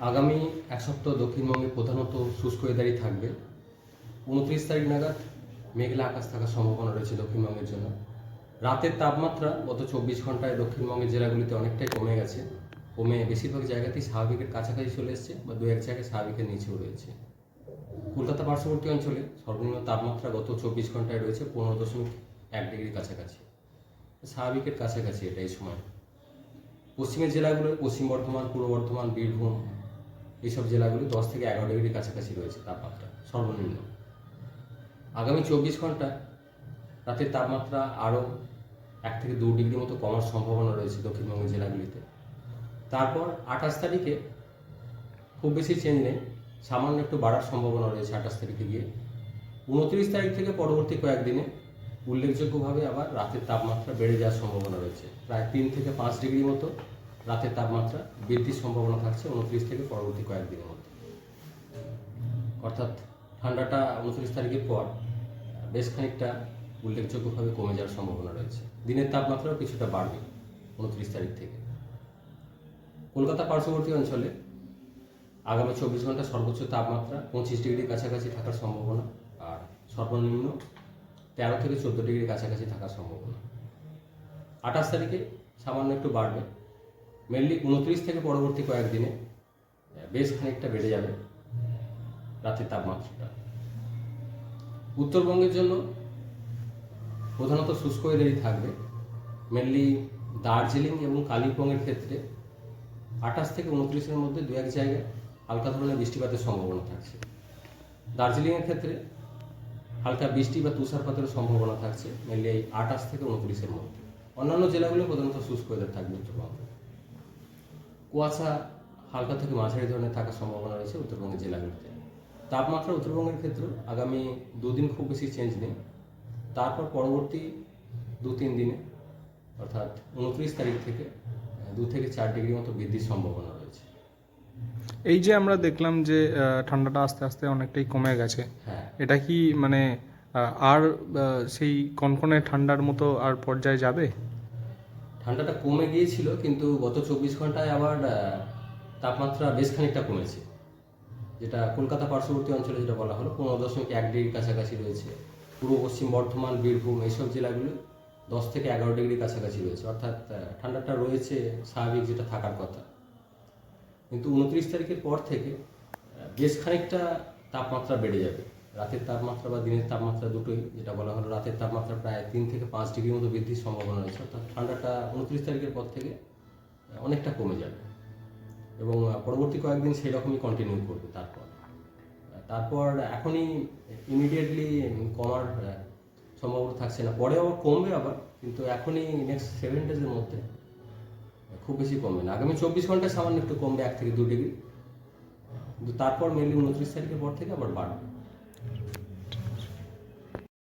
আগামী এক সপ্তাহ দক্ষিণবঙ্গে প্রধানত শুষ্ক ওয়েদারই থাকবে। উনত্রিশ তারিখ নাগাদ মেঘলা আকাশ থাকার সম্ভাবনা রয়েছে দক্ষিণবঙ্গের জন্য। রাতের তাপমাত্রা গত চব্বিশ ঘন্টায় দক্ষিণবঙ্গের জেলাগুলিতে অনেকটাই কমে গেছে। কমে বেশিরভাগ জায়গাতেই স্বাভাবিকের কাছাকাছি চলে এসেছে বা দু এক জায়গায় স্বাভাবিকের নিচেও রয়েছে। কলকাতা পার্শ্ববর্তী অঞ্চলে সর্বনিম্ন তাপমাত্রা গত চব্বিশ ঘন্টায় রয়েছে পনেরো দশমিক এক ডিগ্রির কাছাকাছি। স্বাভাবিকের কাছাকাছি এটা এই সময়। পশ্চিমের জেলাগুলো, পশ্চিম বর্ধমান, পূর্ব বর্ধমান, বীরভূম এইসব জেলাগুলি দশ থেকে এগারো ডিগ্রির কাছাকাছি রয়েছে তাপমাত্রা, সর্বনিম্ন। আগামী চব্বিশ ঘণ্টা রাতের তাপমাত্রা আরও এক থেকে দু ডিগ্রি মতো কমার সম্ভাবনা রয়েছে দক্ষিণবঙ্গের জেলাগুলিতে। তারপর আঠাশ তারিখে খুব বেশি চেঞ্জ নেই, সামান্য একটু বাড়ার সম্ভাবনা রয়েছে আঠাশ তারিখে গিয়ে। উনত্রিশ তারিখ থেকে পরবর্তী কয়েকদিনে উল্লেখযোগ্যভাবে আবার রাতের তাপমাত্রা বেড়ে যাওয়ার সম্ভাবনা রয়েছে, প্রায় তিন থেকে পাঁচ ডিগ্রি মতো। রাতের তাপমাত্রা বৃদ্ধির সম্ভাবনা থাকছে উনত্রিশ থেকে পরবর্তী কয়েকদিনের মধ্যে। অর্থাৎ ঠান্ডাটা উনত্রিশ তারিখের পর, বেশ খানিকটা উল্লেখযোগ্যভাবে কমে যাওয়ার সম্ভাবনা রয়েছে। দিনের তাপমাত্রাও কিছুটা বাড়বে উনত্রিশ তারিখ থেকে। কলকাতা পার্শ্ববর্তী অঞ্চলে আগামী চব্বিশ ঘণ্টা সর্বোচ্চ তাপমাত্রা পঁচিশ ডিগ্রির কাছাকাছি থাকার সম্ভাবনা আর সর্বনিম্ন তেরো থেকে চোদ্দ ডিগ্রির কাছাকাছি থাকার সম্ভাবনা। আঠাশ তারিখে সামান্য একটু বাড়বে মেনলি উনত্রিশ থেকে পরবর্তী কয়েকদিনে বেশ খানিকটা বেড়ে যাবে রাতের তাপমাত্রাটা। উত্তরবঙ্গের জন্য প্রধানত শুষ্ক ওয়েদারই থাকবে। মেনলি দার্জিলিং এবং কালিম্পংয়ের ক্ষেত্রে আঠাশ থেকে উনত্রিশের মধ্যে দু এক জায়গায় হালকা ধরনের বৃষ্টিপাতের সম্ভাবনা থাকছে। দার্জিলিংয়ের ক্ষেত্রে হালকা বৃষ্টি বা তুষারপাতের সম্ভাবনা থাকছে মেনলি এই আঠাশ থেকে উনত্রিশের মধ্যে। অন্যান্য জেলাগুলো প্রধানত শুষ্ক ওয়েদার থাকবে উত্তরবঙ্গে। কুয়াশা হালকা থেকে মাঝারি ধরনের থাকার সম্ভাবনা রয়েছে উত্তরবঙ্গের জেলাগুলিতে। তাপমাত্রা উত্তরবঙ্গের ক্ষেত্রে আগামী দুদিন খুব বেশি চেঞ্জ নেই। তারপর পরবর্তী দু তিন দিনে অর্থাৎ উনত্রিশ তারিখ থেকে দু থেকে চার ডিগ্রি মতো বৃদ্ধির সম্ভাবনা রয়েছে। এই যে আমরা দেখলাম যে ঠান্ডাটা আস্তে আস্তে অনেকটাই কমে গেছে হ্যাঁ। এটা কি মানে আর সেই কনকনে ঠান্ডার মতো আর পর্যায়ে যাবে? ঠান্ডাটা কমে গিয়েছিল, কিন্তু গত চব্বিশ ঘন্টায় আবার তাপমাত্রা বেশ খানিকটা কমেছে। যেটা কলকাতা পার্শ্ববর্তী অঞ্চলে যেটা বলা হলো, পনেরো দশমিক এক ডিগ্রির কাছাকাছি রয়েছে। পূর্ব পশ্চিম বর্ধমান, বীরভূম এইসব জেলাগুলো দশ থেকে এগারো ডিগ্রির কাছাকাছি রয়েছে। অর্থাৎ ঠান্ডাটা রয়েছে, স্বাভাবিক যেটা থাকার কথা। কিন্তু উনত্রিশ তারিখের পর থেকে বেশ খানিকটা তাপমাত্রা বেড়ে যাবে। রাতের তাপমাত্রা বা দিনের তাপমাত্রা দুটোই যেটা বলা হলো, রাতের তাপমাত্রা প্রায় তিন থেকে পাঁচ ডিগ্রির মতো বৃদ্ধির সম্ভাবনা রয়েছে। অর্থাৎ ঠান্ডাটা উনত্রিশ তারিখের পর থেকে অনেকটা কমে যাবে এবং পরবর্তী কয়েকদিন সেই রকমই কন্টিনিউ করবে তারপর। তারপর এখনই ইমিডিয়েটলি কমার সম্ভাবনা থাকছে না। পরে আবার কমবে আবার, কিন্তু এখনই নেক্সট সেভেন ডেজের মধ্যে খুব বেশি কমবে না। আগামী চব্বিশ ঘন্টায় সামান্য একটু কমবে এক থেকে দু ডিগ্রি। কিন্তু তারপর মেনলি উনত্রিশ তারিখের পর থেকে আবার বাড়বে।